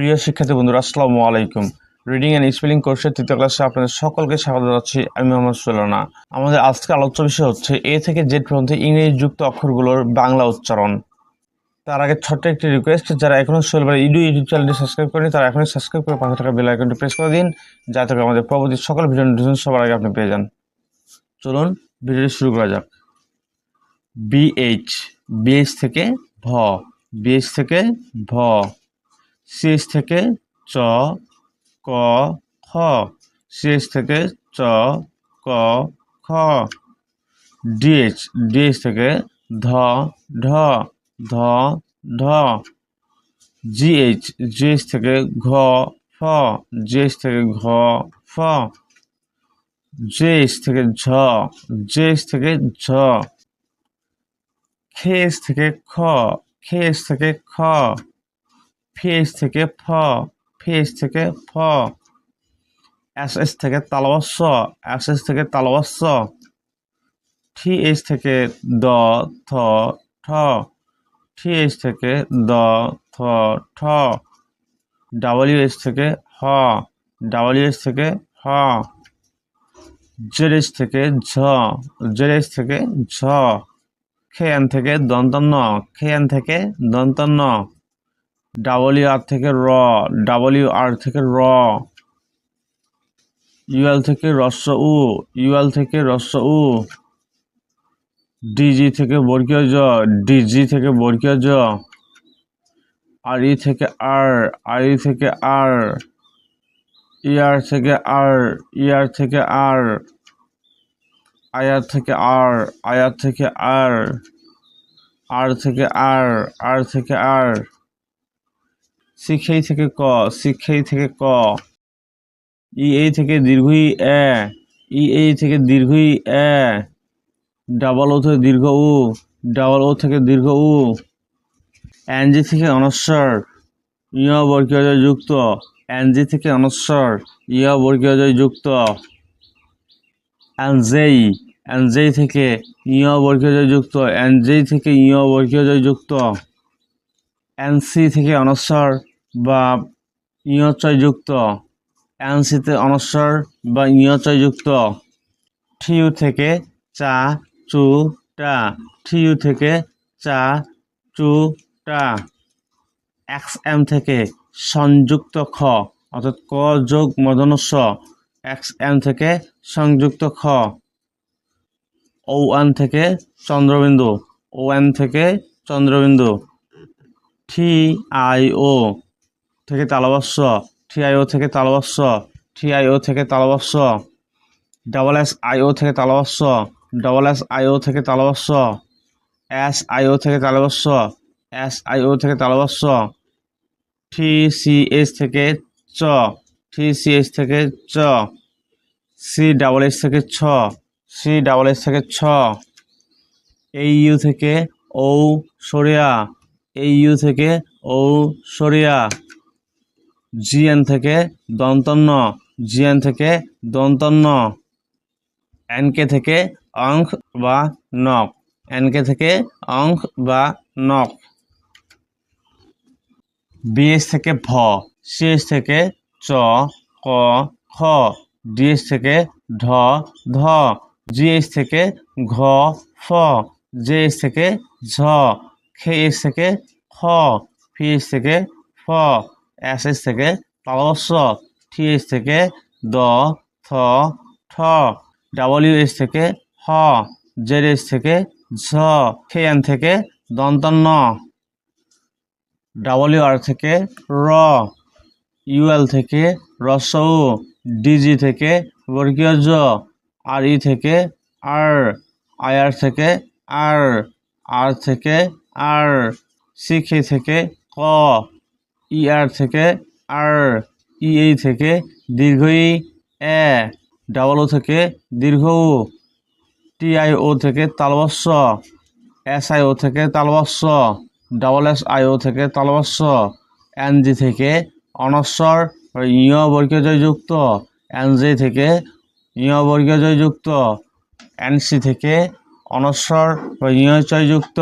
প্রিয় শিক্ষার্থী বন্ধুরা, আসসালামু আলাইকুম। রিডিং অ্যান্ড স্পেলিং কোর্সের তৃতীয় ক্লাসে আপনাদের সকলকে স্বাগত জানাচ্ছি। আমি মোহাম্মদ সুলানা আমাদের আজকে আলোচ্য বিষয় হচ্ছে এ থেকে জেড পর্যন্ত ইংরেজি যুক্ত অক্ষরগুলোর বাংলা উচ্চারণ। তার আগে ছোট্ট একটি রিকোয়েস্ট যারা এখনও সোলবার ইডু ইউটিউব চ্যানেলটি সাবস্ক্রাইব করেনি তারা এখনই সাবস্ক্রাইব করে পাশে থাকা বেল আইকনটি প্রেস করে দিন, যাতে করে আমাদের পরবর্তী সকল ভিডিও নোটিফিকেশন সবার আগে আপনি পেয়ে যান। চলুন ভিডিওটি শুরু করা যাক। বিএইচ বিএইচ থেকে ভ বিএইচ থেকে ভ। সিএস থেকে চ, ক, খ। সিএস থেকে চ, ক, খ। ডিএইচ ডিএইচ থেকে ধ, ঢ ধ ঢ জিএইচ জিএইচ থেকে ঘ, ফ। জিএইচ থেকে ঘ, ফ। জেএইচ থেকে ঝ জেএইচ থেকে ঝ। খেস থেকে খ খেস থেকে খ। ফেস থেকে ফ ফেস থেকে ফ এস এস থেকে তালবস্য এস এস থেকে তালবস্য টি এইচ থেকে দ থ ঠ টি এইচ থেকে দ থ ঠ ডাব্লিউ এইচ থেকে হ ডাব্লিউ এইচ থেকে হ জেড এইচ থেকে ঝ জেড এইচ থেকে ঝ খেয়ান থেকে দন্তন্য খেয়ান থেকে দন্তন্য ডাব্লিউ আর থেকে র ডাব্লিউ আর থেকে র ইউএল থেকে রস্য উ ইউএল থেকে রস্য উ ডিজি থেকে বর্গীয় জ ডিজি থেকে বর্গীয় জ আর ই থেকে আর আর ই থেকে আর ইয়ার থেকে আর ইয়ার থেকে আর আয়ার থেকে আর আয়ার থেকে আর আর থেকে আর আর থেকে আর শিক্ষাই থেকে ক, শিক্ষাই থেকে ক। ই এই থেকে দীর্ঘই এ ই এই থেকে দীর্ঘই এ। ডাবল ও থেকে দীর্ঘ উ, ডাবল ও থেকে দীর্ঘ উ। এনজি থেকে অনস্বর ইয় বর্গীয় যুক্ত। এনজি থেকে অনস্বর ইয় বর্গীয় যুক্ত। এনজেই এনজেই থেকে ইয় বর্গীয় যুক্ত। এনজেই থেকে ইয় বর্গীয় যুক্ত। এনসি থেকে অনস্বর বা ইয়চয় যুক্ত এনসিতে অনস্বর বা ইয়চয় যুক্ত ঠিউ থেকে চা, চু, টা। ঠিউ থেকে চা, চু, টা। এক্স এম থেকে সংযুক্ত খ, অর্থাৎ ক যোগ মদনস্ব। এক্স এম থেকে সংযুক্ত খ। ও ওয়ান থেকে চন্দ্রবিন্দু। ও এন থেকে চন্দ্রবিন্দু। টি আই ও। থেকে তালবস্য ও থেকে তালবস্য ও থেকে তালবস্য ডবল এস আই ও থেকে তালবস্য ডবল এস আই ও থেকে তালবস্য এস আই ও থেকে তালবস্য এস আই ও থেকে তালবস্য টি সি এস থেকে চ টি সি এস থেকে চ সি ডাবল এস থেকে ছ সি ডাবল এস থেকে ছ এই ইউ থেকে ও সরিয়া এই ইউ থেকে ও সরিয়া। জিএন থেকে দন্তন্য, জিএন থেকে দন্তন্য, এনকে থেকে অঙ্ক বা নক, এনকে থেকে অঙ্ক বা নক। বিএস থেকে ভ, সিএস থেকে চ, ক, খ, ডিএস থেকে ঢ, ধ, জিএস থেকে ঘ, ফ, জেএস থেকে ঝ, খেএস থেকে খ, ফিএস থেকে ফ। এসএস থেকে তালস্য টিএস থেকে দ, থ, ঠ ডাব্লিউ এস থেকে হ জেড এস থেকে ঝ খেয়ান থেকে দন্তন্য ডাব্লিউ আর থেকে র ইউএল থেকে রসউ ডিজি থেকে বর্গীয় জ আর ই থেকে আর আয়ার থেকে আর আর থেকে আর শিখে থেকে ক। ইআর থেকে আর ইএই থেকে দীর্ঘ ই এ ডাবল ও থেকে দীর্ঘ ও উ ও থেকে তালবস্য ও থেকে তালবস্য ডাবল এস আই ও থেকে তালবস্য এনজি থেকে অনস্বর ইয় বর্গীয় জয়যুক্ত এনজে থেকে ইয় বর্গীয় জয়যুক্ত এনসি থেকে অনস্বর ইয় চয়যুক্ত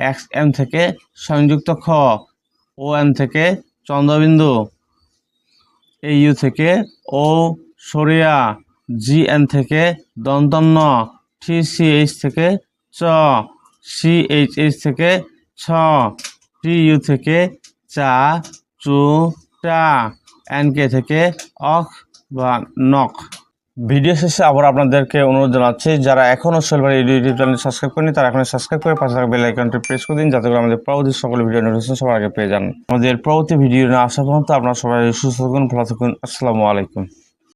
এক্স এম থেকে সংযুক্ত খ। ও এন থেকে চন্দ্রবিন্দু এই ইউ থেকে ও সরিয়া জি এন থেকে দন্তন্য টি সি এইচ থেকে চ সি এইচ এইচ থেকে ছ টি ইউ থেকে চা চু টা এন কে থেকে অখ বা নখ। ভিডিও শেষে আবার আপনাদেরকে অনুরোধ জানাচ্ছি, যারা এখনও সেলভার ইউটিউব চ্যানেল সাবস্ক্রাইব করেনি তারা এখন সাবস্ক্রাইব করে পাশে থাকা বেল আইকনটি প্রেস করে দিন, যাতে করে আমাদের পরবর্তী সকল ভিডিও নোটিফিকেশন সবার আগে পেয়ে যান। আমাদের পরবর্তী ভিডিও না আসা পর্যন্ত আপনারা সবাই সুস্থ থাকুন, ভালো থাকুন, আসসালামু আলাইকুম।